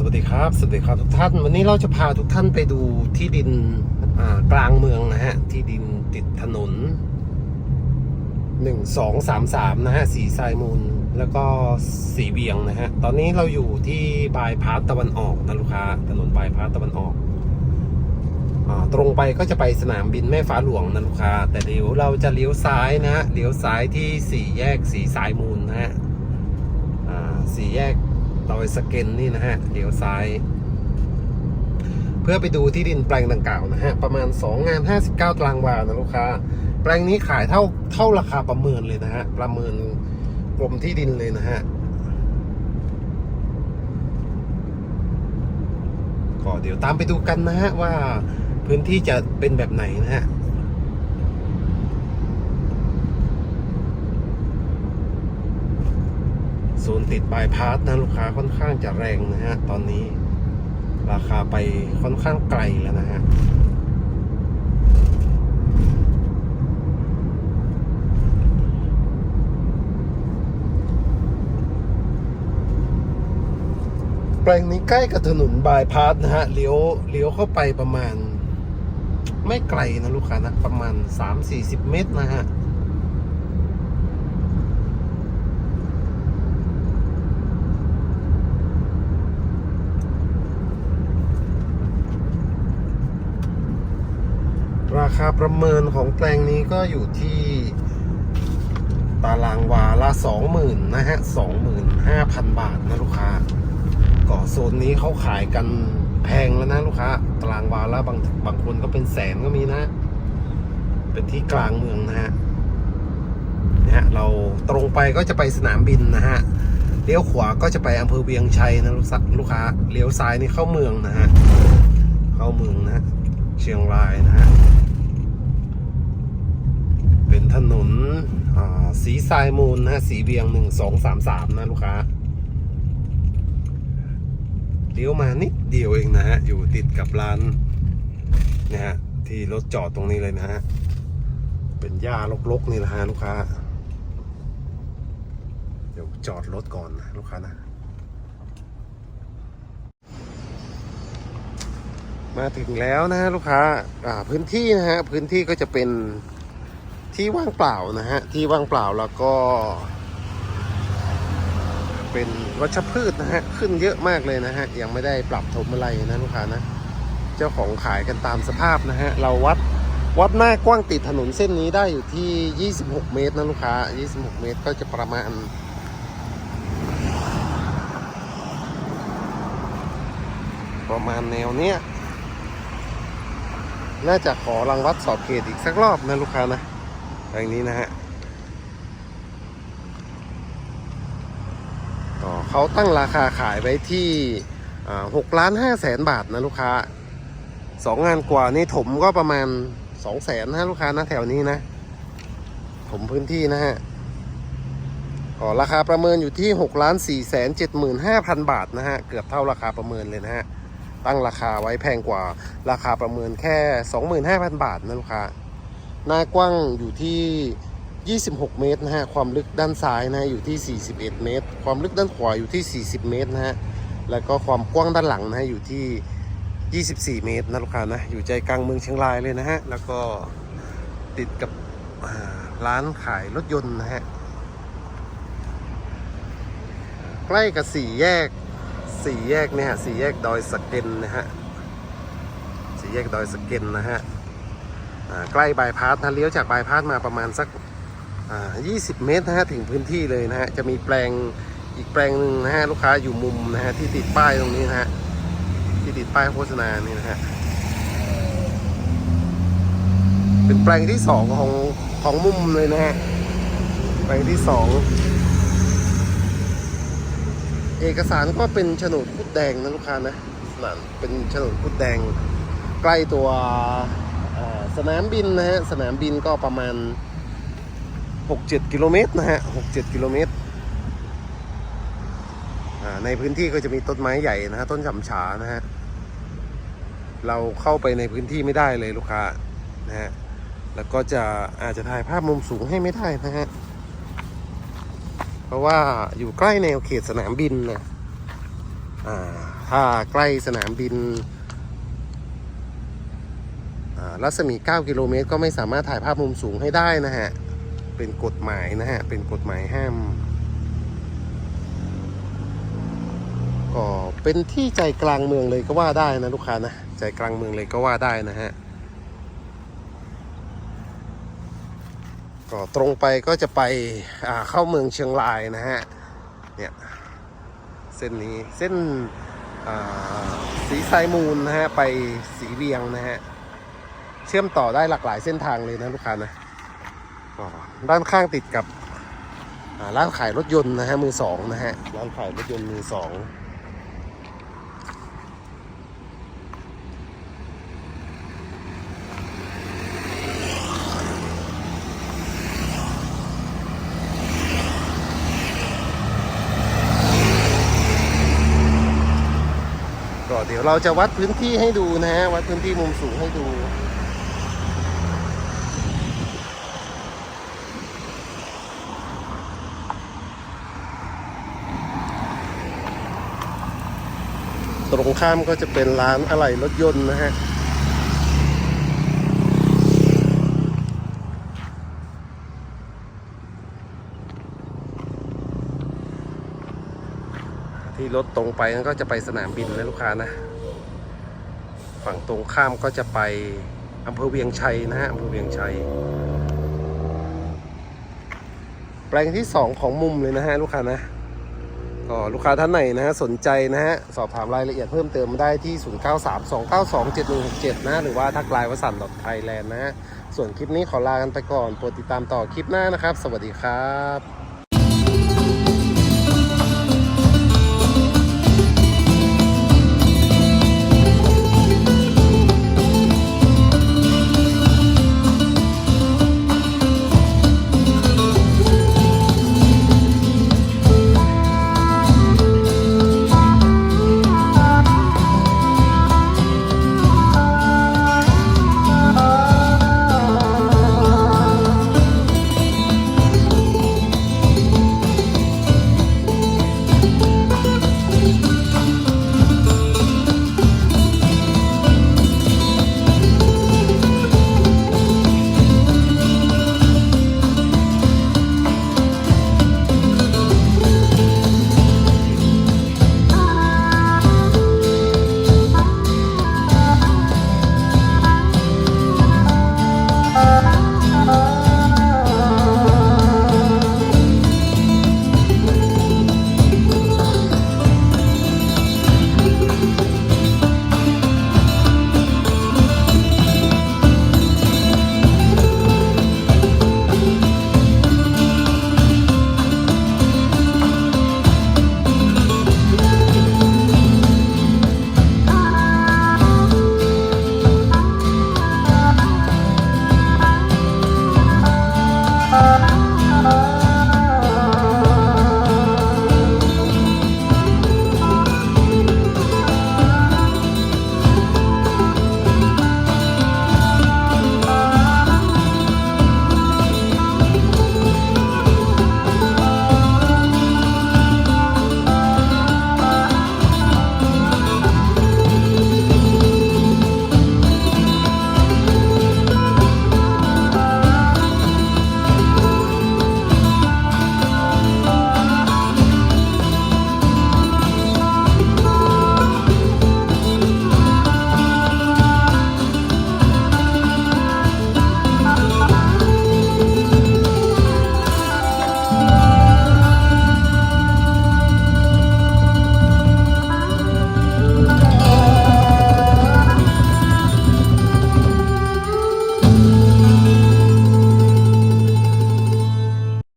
สวัสดีครับ สวัสดีครับทุกท่าน วันนี้เราจะพาทุกท่านไปดูที่ดินกลางเมืองนะฮะ ที่ดินติดถนนหนึ่งสองสามสามนะฮะ สีทรายมูล แล้วก็สีเวียงนะฮะ ตอนนี้เราอยู่ที่บายพาสตะวันออกนะลูกค้า ถนนบายพาสตะวันออกอตรงไปก็จะไปสนามบินแม่ฟ้าหลวงนะลูกค้า แต่เดี๋ยวเราจะเลี้ยวซ้ายนะฮะ เลี้ยวซ้ายที่สี่แยกสีสายมูลนะฮะสี่แยก ดอยสเกนนี่นะฮะเลี้ยวซ้าย เพื่อไปดูที่ดินแปลงดังกล่าวนะฮะ ประมาณ2งาน59 ตารางวานะลูกค้า แปลงนี้ขายเท่าเท่าราคาประเมินเลยนะฮะ ประเมินกรมที่ดินเลยนะฮะก็เดี๋ยวตามไปดูกันนะฮะว่าพื้นที่จะเป็นแบบไหนนะฮะ โซนติดบายพาสนะลูกค้าค่อนข้างจะแรงนะฮะ ตอนนี้ ราคาไปค่อนข้างไกลแล้วนะฮะแปลงนี้ใกล้กับถนนบายพาสนะฮะเลี้ยวเลี้ยวเข้าไปประมาณ ไม่ไกลนะลูกค้านะ ประมาณ 3-40 เมตรนะฮะ คาประเมินของแปลงนี้ก็อยู่ที่ตารางวาละสองหมื่นนะฮะสองหมื่นห้าพันบาทนะลูกค้าก็โซนนี้เขาขายกันแพงแล้วนะลูกค้าตารางวาละบางบางคนก็เป็นแสนก็มีนะ เป็นที่กลางเมืองนะฮะนะฮะเราตรงไปก็จะไปสนามบินนะฮะเลี้ยวขวาก็จะไปอำเภอเวียงชัยนะลูกค้าลูกค้าเลี้ยวซ้ายนี่เข้าเมืองนะฮะเข้าเมืองนะเชียงรายนะฮะ เป็นถนนอ่า สีทรายมูลนะฮะสีเบียงหนึ่งสองสามสามนะลูกค้าเลี้ยวมานิดเดียวเองนะฮะ อยู่ติดกับร้านนะฮะที่รถจอดตรงนี้เลยนะฮะ เป็นหญ้ารกๆนี่แหละฮะลูกค้า เดี๋ยวจอดรถก่อนนะลูกค้านะ มาถึงแล้วนะฮะลูกค้า อ่าพื้นที่นะฮะ พื้นที่ก็จะเป็น ที่ว่างเปล่านะฮะ ที่ว่างเปล่าแล้วก็ เป็นวัชพืชนะฮะ ขึ้นเยอะมากเลยนะฮะ ยังไม่ได้ปรับถมอะไรนะลูกค้านะ เจ้าของขายกันตามสภาพนะฮะ เราวัดวัดหน้ากว้างติดถนนเส้นนี้ได้อยู่ที่ 26 เมตรนะลูกค้า 26 เมตรก็จะประมาณประมาณแนวเนี้ย น่าจะขอรังวัดสอบเขตอีกสักรอบนะลูกค้านะ อย่างนี้นะฮะก็เขาตั้งราคาขายไว้ที่หกล้านห้าแสนบาทนะลูกค้าสองงานกว่านี่ถมก็ประมาณสองแสนนะลูกค้านะแถวนี้นะถมพื้นที่นะฮะก็ราคาประเมินอยู่ที่หกล้านสี่แสนเจ็ดหมื่นห้าพันบาทนะฮะ เกือบเท่าราคาประเมินเลยนะฮะ ตั้งราคาไว้แพงกว่าราคาประเมินแค่25,000บาทนะลูกค้า หน้ากว้างอยู่ที่ 26 เมตรนะฮะ ความลึกด้านซ้ายนะฮะอยู่ที่ 41 เมตร ความลึกด้านขวาอยู่ที่ 40 เมตรนะฮะ แล้วก็ความกว้างด้านหลังนะฮะอยู่ที่ 24 เมตรนะลูกค้านะ อยู่ใจกลางเมืองเชียงรายเลยนะฮะ แล้วก็ติดกับร้านขายรถยนต์นะฮะ ใกล้กับสี่แยกสี่แยกเนี่ยฮะสี่แยกดอยสะเก็นนะฮะสี่แยกดอยสะเก็นนะฮะ ใกล้บายพาสนะเลี้ยวจากบายพาสมาประมาณสัก20 เมตรนะฮะถึงพื้นที่เลยนะฮะจะมีแปลงอีกแปลงหนึ่งนะฮะลูกค้าอยู่มุมนะฮะที่ติดป้ายตรงนี้นะฮะที่ติดป้ายโฆษณานี่นะฮะเป็นแปลงที่สองของของมุมเลยนะฮะแปลงที่สองเอกสารก็เป็นโฉนดพุดแดงนะลูกค้านะนั่นเป็นโฉนดพุดแดงใกล้ตัว สนามบินนะฮะสนามบินก็ประมาณ 6-7 กิโลเมตรนะฮะ 6-7 กิโลเมตรในพื้นที่ก็จะมีต้นไม้ใหญ่นะฮะต้นฉ่ำฉานะฮะเราเข้าไปในพื้นที่ไม่ได้เลยลูกค้านะฮะแล้วก็จะอาจจะถ่ายภาพมุมสูงให้ไม่ได้นะฮะเพราะว่าอยู่ใกล้แนวเขตสนามบินนะอ่าถ้าใกล้สนามบิน รัศมี 9 กิโลเมตร ก็ไม่สามารถถ่ายภาพมุมสูงให้ได้นะฮะ เป็นกฎหมายนะฮะ เป็นกฎหมายห้าม ก็เป็นที่ใจกลางเมืองเลยก็ว่าได้นะลูกค้านะ ใจกลางเมืองเลยก็ว่าได้นะฮะ ก็ตรงไปก็จะไปเข้าเมืองเชียงรายนะฮะ เนี่ย เส้นนี้เส้นสีไซมูลนะฮะ ไปสีเวียงนะฮะ เชื่อมต่อได้หลากหลายเส้นทางเลยนะลูกค้านะก็ด้านข้างติดกับอ่าร้านขายรถยนต์นะฮะมือสองนะฮะร้านขายรถยนต์มือสองก็เดี๋ยวเราจะวัดพื้นที่ให้ดูนะฮะวัดพื้นที่มุมสูงให้ดู ตรงข้ามก็จะเป็นร้านอะไหล่รถยนต์นะฮะที่รถตรงไปนั้นก็จะไปสนามบินนะลูกค้านะ ฝั่งตรงข้ามก็จะไปอำเภอเวียงชัยนะฮะอำเภอเวียงชัย แปลงที่2ของมุมเลยนะฮะลูกค้านะ ก็ลูกค้าท่านไหนนะฮะสนใจนะฮะสอบถามรายละเอียดเพิ่มเติมได้ที่ 0932927167 นะ หรือว่าทักไลน์วสันต์ไทยแลนด์นะฮะส่วนคลิปนี้ขอลากันไปก่อนโปรดติดตามต่อคลิปหน้านะครับ สวัสดีครับ